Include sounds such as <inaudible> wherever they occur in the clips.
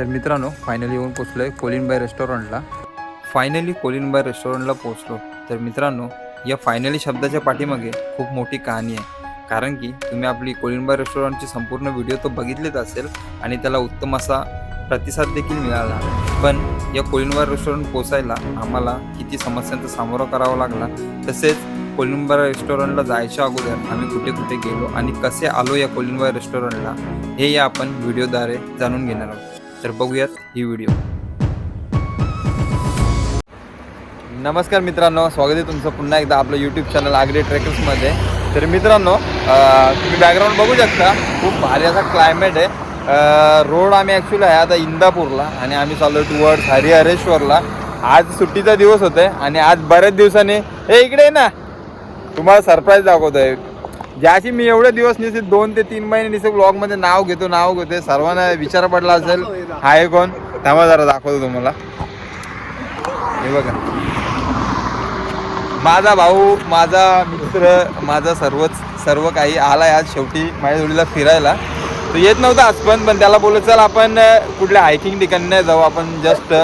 तर मित्रांनो फायनली येऊन पोचलो आहे कोलिनबाई रेस्टॉरंटला. फायनली कोलिनबाई रेस्टॉरंटला पोचलो. तर मित्रांनो या फायनली शब्दाच्या पाठीमागे खूप मोठी कहाणी आहे. कारण की तुम्ही आपली कोलिनबाई रेस्टॉरंटची संपूर्ण व्हिडिओ तो बघितलेच असेल आणि त्याला उत्तम असा प्रतिसाद देखील मिळाला. पण या कोलिनबाई रेस्टॉरंट पोचायला आम्हाला किती समस्यांचा सामोरा करावा लागला. तसेच कोलिनबाई रेस्टॉरंटला जायच्या अगोदर आम्ही कुठे कुठे गेलो आणि कसे आलो या कोलिनबाई रेस्टॉरंटला हे या आपण व्हिडिओद्वारे जाणून घेणार आहोत. तर बघूयात ही व्हिडिओ नमस्कार मित्रांनो स्वागत आहे तुमचं पुन्हा एकदा आपलं यूट्यूब चॅनल आगरी ट्रेकर्समध्ये तर मित्रांनो तुम्ही बॅकग्राऊंड बघू शकता. खूप भारी असा क्लायमेट आहे. रोड आम्ही ॲक्च्युली आहे आता इंदापूरला आणि आम्ही चाललो टुवर्ड्स हरिहरेश्वरला. आज सुट्टीचा दिवस होता आणि आज बऱ्याच दिवसांनी हे इकडे आहे ना. तुम्हाला सरप्राईज दाखवतोय. ज्याशी मी एवढे दिवस निश्चित दोन ते तीन महिने निश्चित ब्लॉगमध्ये नाव घेतो नाव घेतो सर्वांना विचार पडला असेल. हाय कोण? थांबा जरा दाखवतो तुम्हाला. हे बघा. माझा भाऊ माझा मित्र माझा सर्वच सर्व काही आलाय आज शेवटी माझ्या जोडीला फिरायला. तो येत नव्हता आज पण पण त्याला बोलत चल आपण कुठल्या हायकिंग ठिकाणी नाही जाऊ आपण जस्ट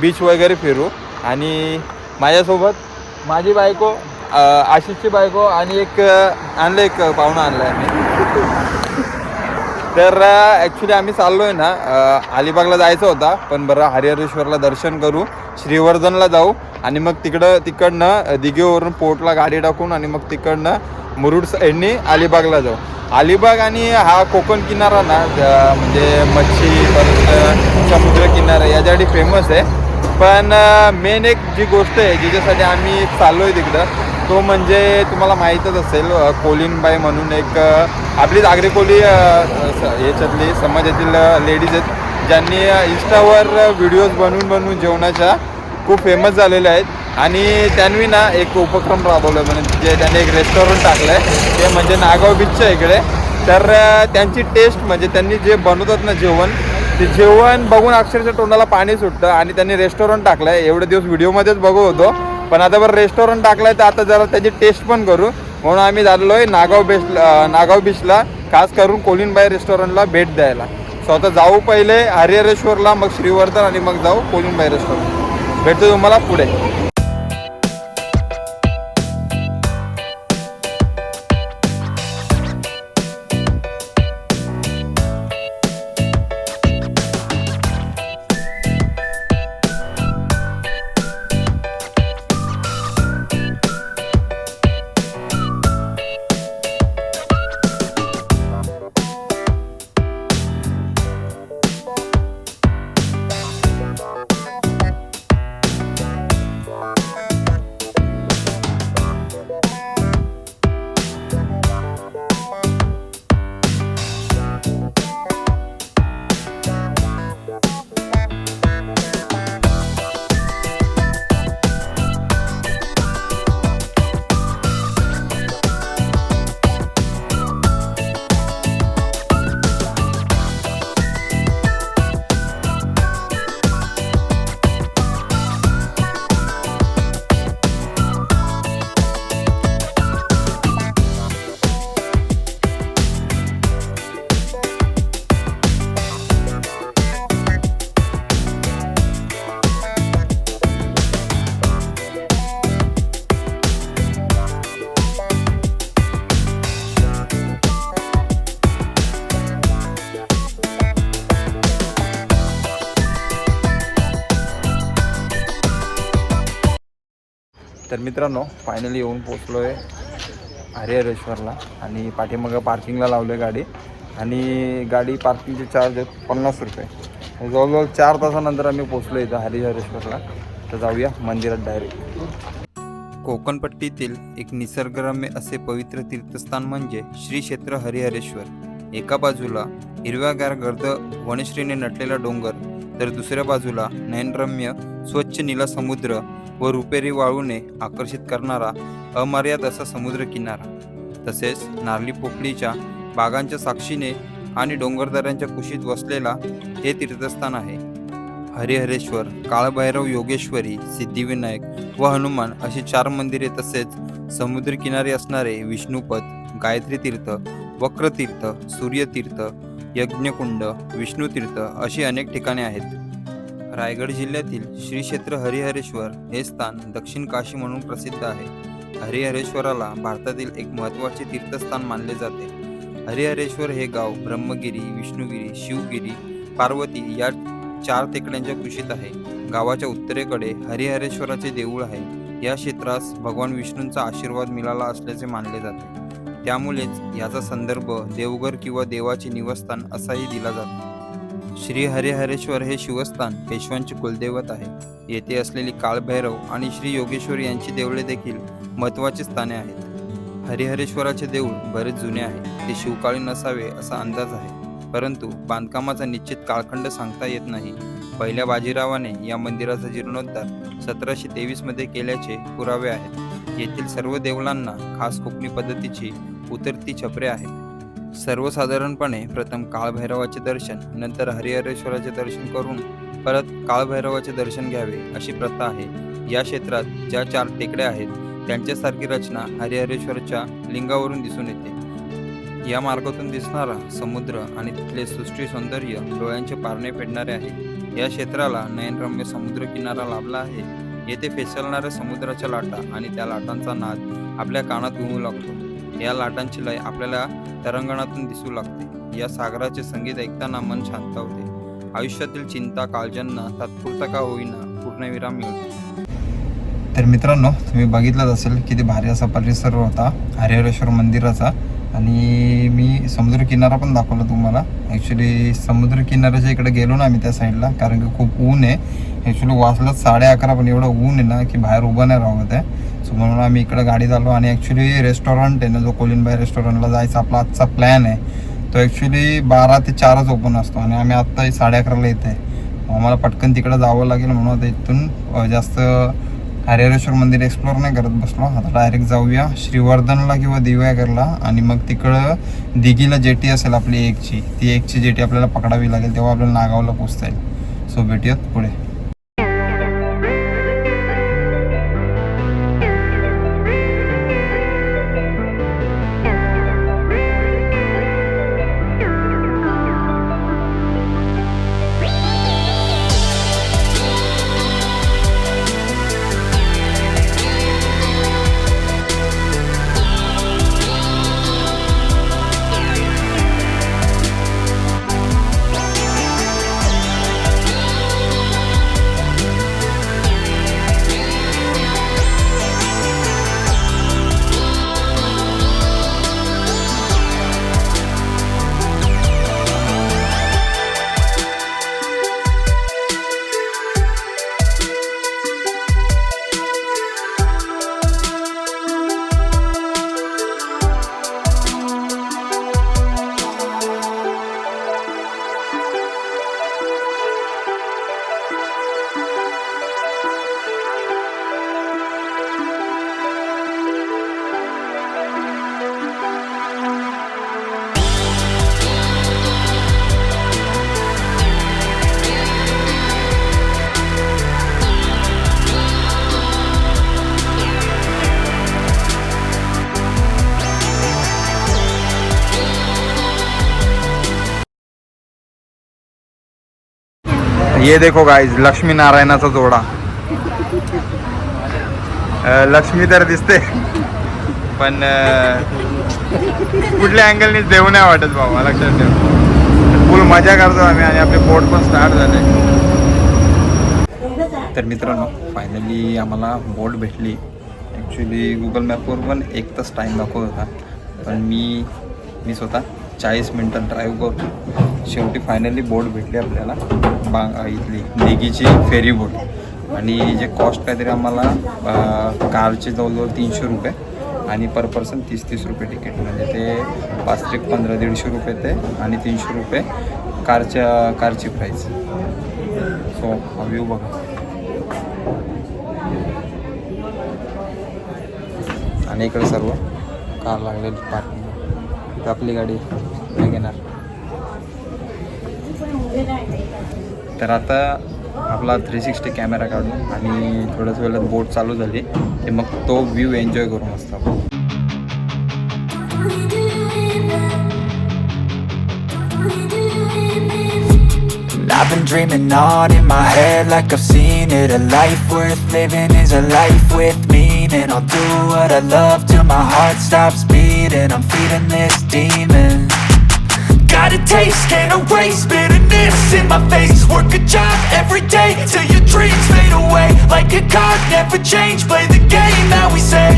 बीच वगैरे फिरू. आणि माझ्यासोबत माझी बायको आशिषची बायको आणि एक आणलं एक पाहुणं आणलं आहे मी <laughs> तर ॲक्च्युली आम्ही चाललो आहे ना अलिबागला जायचं होता पण बरं हरिहरेश्वरला दर्शन करू श्रीवर्धनला जाऊ आणि मग तिकडं तिकडनं दिघेवरून पोर्टला गाडी टाकून आणि मग तिकडनं मुरुड साईडनी अलिबागला जाऊ. अलिबाग आणि हा कोकण किनारा ना म्हणजे मच्छी परत समुद्र किनारा याच्यासाठी फेमस आहे. पण मेन एक जी गोष्ट आहे जिच्यासाठी आम्ही चाललो आहे तिकडं तो म्हणजे तुम्हाला माहीतच असेल कोलिनबाई म्हणून एक आपली आपलीच कोली याच्यातली समाजातील लेडीज आहेत. ज्यांनी इंस्टावर व्हिडिओज बनवून बनवून जेवणाच्या खूप फेमस झालेल्या आहेत. आणि त्यांनी ना एक उपक्रम राबवला म्हणजे जे त्यांनी एक रेस्टॉरंट टाकलं आहे ते म्हणजे नागाव बीचच्या इकडे. तर त्यांची टेस्ट म्हणजे त्यांनी जे बनवतात ना जेवण ते जेवण बघून अक्षरशः तोंडाला पाणी सुटतं. आणि त्यांनी रेस्टॉरंट टाकलं आहे एवढे दिवस व्हिडिओमध्येच बघू होतो. पण आता बरं रेस्टॉरंट टाकलं आहे तर आता जरा त्याची टेस्ट पण करू. म्हणून आम्ही झालेलो आहे नागाव बेस्ट नागाव बीचला खास करून कोलिनबाई रेस्टॉरंटला भेट द्यायला. स्वतः जाऊ पहिले हरिहरेश्वरला मग श्रीवर्धन आणि मग जाऊ कोलिनबाई रेस्टॉरंट भेटतो तुम्हाला पुढे. तर मित्रांनो फायनली येऊन पोचलो आहे हरिहरेश्वरला आणि पाठीमागं पार्किंगला लावलं आहे गाडी. आणि गाडी पार्किंगचे चार्ज आहेत पन्नास रुपये. जवळजवळ चार तासानंतर आम्ही पोचलो इथं हरिहरेश्वरला तर जाऊया मंदिरात डायरेक्ट कोकणपट्टीतील एक निसर्गरम्य असे पवित्र तीर्थस्थान म्हणजे श्री क्षेत्र हरिहरेश्वर. एका बाजूला हिरव्यागार गर्द वनश्रीने नटलेला डोंगर तर दुसऱ्या बाजूला नयनरम्य स्वच्छ निला समुद्र व रुपेरी वाळूने आकर्षित करणारा अमर्याद असा समुद्र किनारा तसेच नारली पोफळीच्या बागांच्या साक्षीने आणि डोंगरदऱ्यांच्या कुशीत वसलेला हे तीर्थस्थान आहे. हरिहरेश्वर काळभैरव योगेश्वरी सिद्धिविनायक व हनुमान अशी चार मंदिरे तसेच समुद्रकिनारी असणारे विष्णुपद गायत्री तीर्थ वक्रतीर्थ सूर्यतीर्थ यज्ञकुंड विष्णुतीर्थ अशी अनेक ठिकाणे आहेत. रायगड जिल्ह्यातील श्री क्षेत्र हरिहरेश्वर हे स्थान दक्षिण काशी म्हणून प्रसिद्ध आहे. हरिहरेश्वराला भारतातील एक महत्त्वाचे तीर्थस्थान मानले जाते. हरिहरेश्वर हे गाव ब्रह्मगिरी विष्णुगिरी शिवगिरी पार्वती या चार टेकड्यांच्या कुशीत आहे. गावाच्या उत्तरेकडे हरिहरेश्वराचे देऊळ आहे. या क्षेत्रास भगवान विष्णूंचा आशीर्वाद मिळाला असल्याचे मानले जाते. त्यामुळेच याचा संदर्भ देवघर किंवा देवाचे निवासस्थान असाही दिला जातो. श्री हरिहरेश्वर हे शिवस्थान पेशवांचे कुलदैवत आहे. येथे असलेली काळभैरव आणि श्री योगेश्वर यांची देवळे देखील महत्त्वाची स्थाने आहेत. हरिहरेश्वराचे देऊळ बरेच जुने आहे. ते शिवकालीन नसावे असा अंदाज आहे. परंतु बांधकामाचा निश्चित काळखंड सांगता येत नाही. पहिल्या बाजीरावाने या मंदिराचा जीर्णोद्धार सतराशे तेवीसमध्ये केल्याचे पुरावे आहेत. येथील सर्व देवळांना खास कोकणी पद्धतीची उतरती छपरे आहेत. सर्वसाधारणपणे प्रथम काळभैरवाचे दर्शन नंतर हरिहरेश्वराचे दर्शन करून परत काळभैरवाचे दर्शन घ्यावे अशी प्रथा आहे. या क्षेत्रात ज्या चार टेकड्या आहेत त्यांच्यासारखी रचना हरिहरेश्वरच्या लिंगावरून दिसून येते. या मार्गातून दिसणारा समुद्र आणि तिथले सृष्टी सौंदर्य डोळ्यांचे पारणे फेडणारे आहे. या क्षेत्राला नयनरम्य समुद्र किनारा लाभला आहे. येथे फेसलणाऱ्या समुद्राच्या लाटा आणि त्या लाटांचा नाद आपल्या कानात घुमू लागतो. या लाटांची लय आपल्याला तरंगणातून दिसू लागते. या सागराचे संगीत ऐकताना मन शांत होते आयुष्यातील चिंता काळजांना तात्पुरता का होईना पूर्णविराम मिळतो. तर मित्रांनो तुम्ही बघितलंच असेल किती भारी असा परिसर होता हरिहरेश्वर मंदिराचा. आणि मी समुद्रकिनारा पण दाखवला तुम्हाला. ॲक्च्युली समुद्र किनाऱ्याच्या इकडे गेलो ना आम्ही त्या साईडला कारण की खूप ऊन आहे. ॲक्च्युली वाचलं साडे अकरा पण एवढं ऊन आहे ना की बाहेर उभं नाही राहत आहे. सो म्हणून आम्ही इकडे गाडी चाललो आणि ॲक्च्युली रेस्टॉरंट आहे ना जो कोलिनबाई रेस्टॉरंटला जायचा आपला आजचा प्लॅन आहे तो ॲक्च्युली बारा ते चारच ओपन असतो आणि आम्ही आत्ता साडे अकराला येते आम्हाला पटकन तिकडं जावं लागेल म्हणून आता इथून जास्त हरिहरेश्वर मंदिर एक्सप्लोर नाही करत बसलो. आता डायरेक्ट जाऊया श्रीवर्धनला किंवा दिव्यागरला आणि मग तिकडं दिघीला जेटी असेल आपली एकची. ती एकची जेटी आपल्याला पकडावी लागेल तेव्हा आपल्याला नागावला पोचता येईल. सो भेटूयात पुढे. ये देखो गाईज लक्ष्मी नारायणाचा जोडा लक्ष्मी तर दिसते. पण कुठल्या अँगलनी देऊ नाही वाटत बाबा लक्षात ठेव. फुल मजा करतो आम्ही आणि आपले बोट पण स्टार्ट झाले. तर मित्रांनो फायनली आम्हाला बोट भेटली. ॲक्च्युली गुगल मॅपवर पण एक तास टाईम दाखवत होता. पण मी मी स्वतः चाळीस मिनटं ड्राईव्ह करून शेवटी फायनली बोट भेटली आपल्याला. बा इथली निगीची फेरी बोट आणि जे कॉस्ट काहीतरी आम्हाला कारचे जवळजवळ तीनशे रुपये आणि पर पर्सन तीस तीस रुपये तिकीट म्हणजे ते पाच ते पंधरा दीडशे रुपये ते आणि तीनशे रुपये कारच्या कारची प्राईस सो हा व्ह्यू बघा. आणि इकडे सर्व कार लागलेली पार्किंग आपली गाडी घेणार तर आता आपला थ्री सिक्स्टी कॅमेरा काढून आणि थोड्याच वेळात बोट चालू झाली ते मग तो व्ह्यू एन्जॉय करू मस्त आपण I've been dreaming on in my head like I've seen it A life worth living is a life with meaning I'll do what I love till my heart stops beating. I'm feeding this demon. Got a taste, can't erase bitterness in my face. Work a job every day till your dreams fade away. Like a card, never change, play the game that we say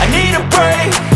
I need a break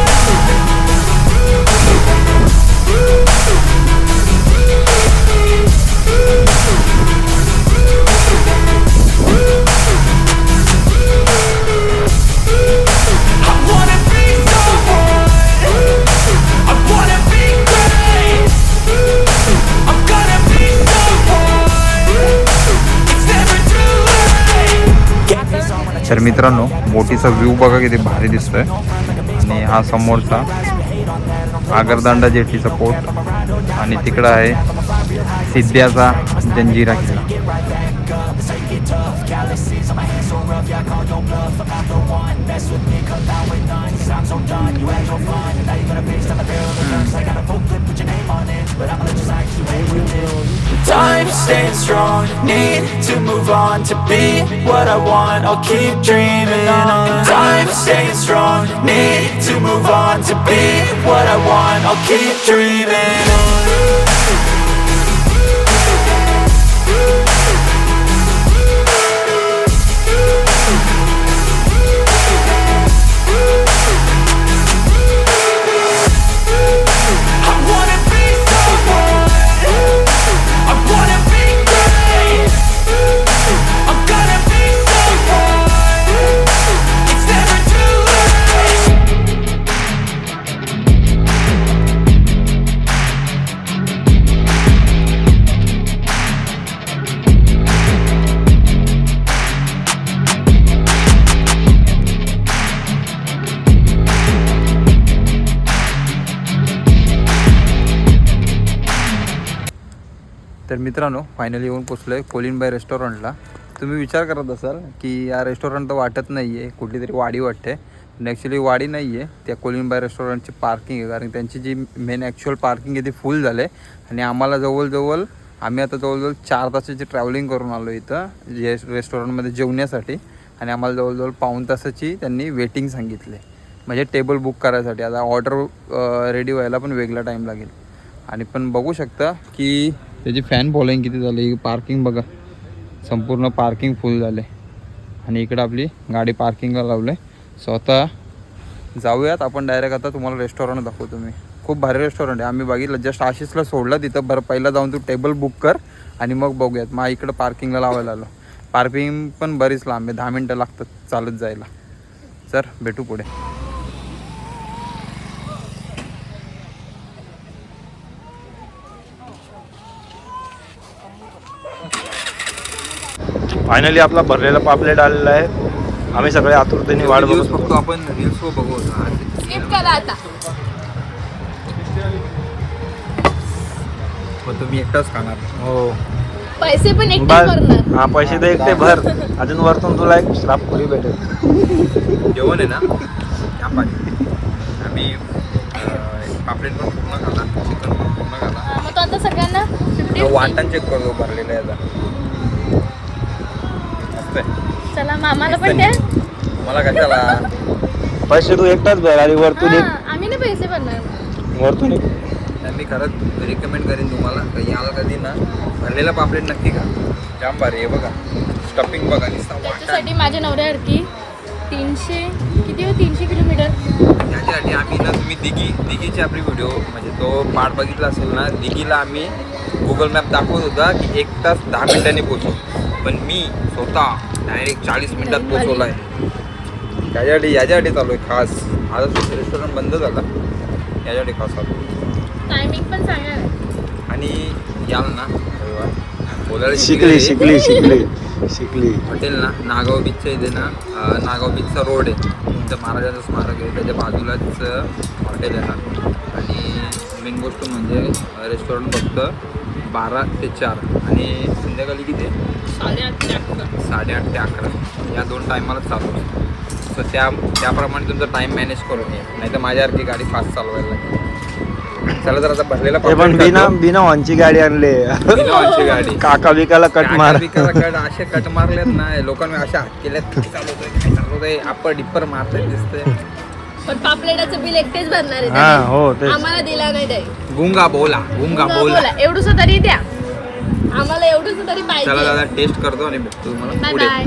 मित्रांनो बोटीचा view बघा किती भारी दिसतोय. आणि हा समोरचा Agardanda जेटीचा port आणि तिकडं आहे सिद्ध्याचा जंजिरा किल्ला. a face on the barrel of the guns I got a full clip, put your name on it But I'ma let you slide, you ain't with it Time staying strong, need to move on To be what I want, I'll keep dreaming on. Time staying strong, need to move on To be what I want, I'll keep dreaming. मित्रांनो finally येऊन पोचलो आहे कोलिनबाई रेस्टॉरंटला तुम्ही विचार करत असाल की या रेस्टॉरंट तर वाटत नाही आहे कुठली तरी वाडी वाटते. पण ॲक्च्युली वाडी नाही आहे त्या कोलिनबाई रेस्टॉरंटची पार्किंग आहे. कारण त्यांची जी मेन ॲक्च्युअल पार्किंग आहे ती फुल झाले. आणि आम्हाला जवळजवळ आम्ही आता जवळजवळ चार तासाची ट्रॅव्हलिंग करून आलो इथं जे रेस्टॉरंटमध्ये जेवण्यासाठी. आणि आम्हाला जवळजवळ पाऊण तासाची त्यांनी वेटिंग सांगितले. म्हणजे टेबल बुक करायसाठी. आता ऑर्डर रेडी व्हायला पण वेगळा टाईम लागेल. आणि पण बघू शकता की त्याची फॅन फॉलोईंग किती झाली? पार्किंग बघा. संपूर्ण पार्किंग फुल झाले. आणि इकडं आपली गाडी पार्किंगला लावले स्वतः जाऊयात. आपण डायरेक्ट आता तुम्हाला रेस्टॉरंट दाखवतो मी. खूप भारी रेस्टॉरंट आहे. आम्ही बघितलं. जस्ट आशिषला सोडलं तिथं. बरं पहिला जाऊन तू टेबल बुक कर आणि मग बघूयात. मग इकडं पार्किंगला लावायला आलो. पार्किंग पण बरीच लांब आहे. दहा मिनटं लागतात चालत जायला. सर भेटू पुढे. फायनली आपला भरलेला पापलेट आलेला आहे. आम्ही सगळे आतुरतेने दिवस बघत फक्त आपण रील्स वर बघू. स्किप करा आता. पण तुम्ही एकटाच खाणार. हो. पैसे पण एकटे भरणार. हा पैसे तर एकटे भर. अजून वरतून तुला एक श्राप पुरी भेटेल. जेवण आहे ना? पाहिजे आम्ही अं, पापलेट पण पूर्ण खाला चिकन पण पूर्ण खाला मग तो आता सगळ्यांना फिफ्टी तो वाटण चेक करतो भरलेलं आहे आता. मस्त आहे चला मामाला पण द्या. मला कशाला? पैसे तू एकटाच भर आणि वरतून हा, एक आम्ही ना पैसे भरणार. वरतून एक मी खरंच रिकमेंड करेन तुम्हाला. का याला कधी ना भरलेला पापलेट नक्की खा. जाम भारी आहे बघा. स्टफिंग बघा नुसता वाटण त्याच्यासाठी माझ्या नवऱ्यासारखी तीनशे किती हो तीनशे किलोमीटर? त्याच्यासाठी आम्ही ना तुम्ही दिघी दिघीची आपली व्हिडिओ म्हणजे तो पार्ट बघितला असेल ना दिघीला आम्ही गुगल मॅप दाखवत होता की एक तास दहा मिनिटांनी पोचू पण मी स्वतः डायरेक्ट चाळीस मिनिटात पोचवला आहे त्याच्यासाठी याच्यासाठी चालू आहे खास. आता रेस्टॉरंट बंद झाला. याच्यासाठी खास चालू आहे. टायमिंग पण सांगा ना. आणि याल ना रविवार बोलायला शिकली शिकली. शिकली शिकली हॉटेल ना नागाव बीचच्या इथे ना. अं, नागाव बीचचा रोड आहे. तुमचं महाराजांचं स्मारक आहे. त्याच्या बाजूलाच हॉटेल आहे ना. आणि मेन गोष्ट म्हणजे रेस्टॉरंट फक्त बारा ते चार. आणि संध्याकाळी किती? साडेआठ ते अकरा. साडेआठ ते अकरा. या दोन टायमाला चालू सो त्या त्याप्रमाणे तुमचा टाईम मॅनेज करून ये. नाही तर माझ्यासारखी गाडी फास्ट चालवायला लागेल. चला तर आता भरलेला पण बिना. बिना हॉर्नची गाडी आणली. बिना हॉर्नची गाडी. काका बिकाला कट मार. बिकाला कट असे कट मारलेत ना लोकांनी अशा हात केल्यात चालवतोय काय चालवतोय अप्पर डिप्पर मारताय दिसतंय. पण पापलेटाचं बिल एकटेच भरणार आहे हा. हो तेच. आम्हाला दिला नाही त्याने गुंगा बोला गुंगा बोला. बोला. एवढंच तरी द्या. आम्हाला एवढंच तरी चला पाहिजे. दादा टेस्ट करतो आणि बाय तुम्हाला. पुढे. बाय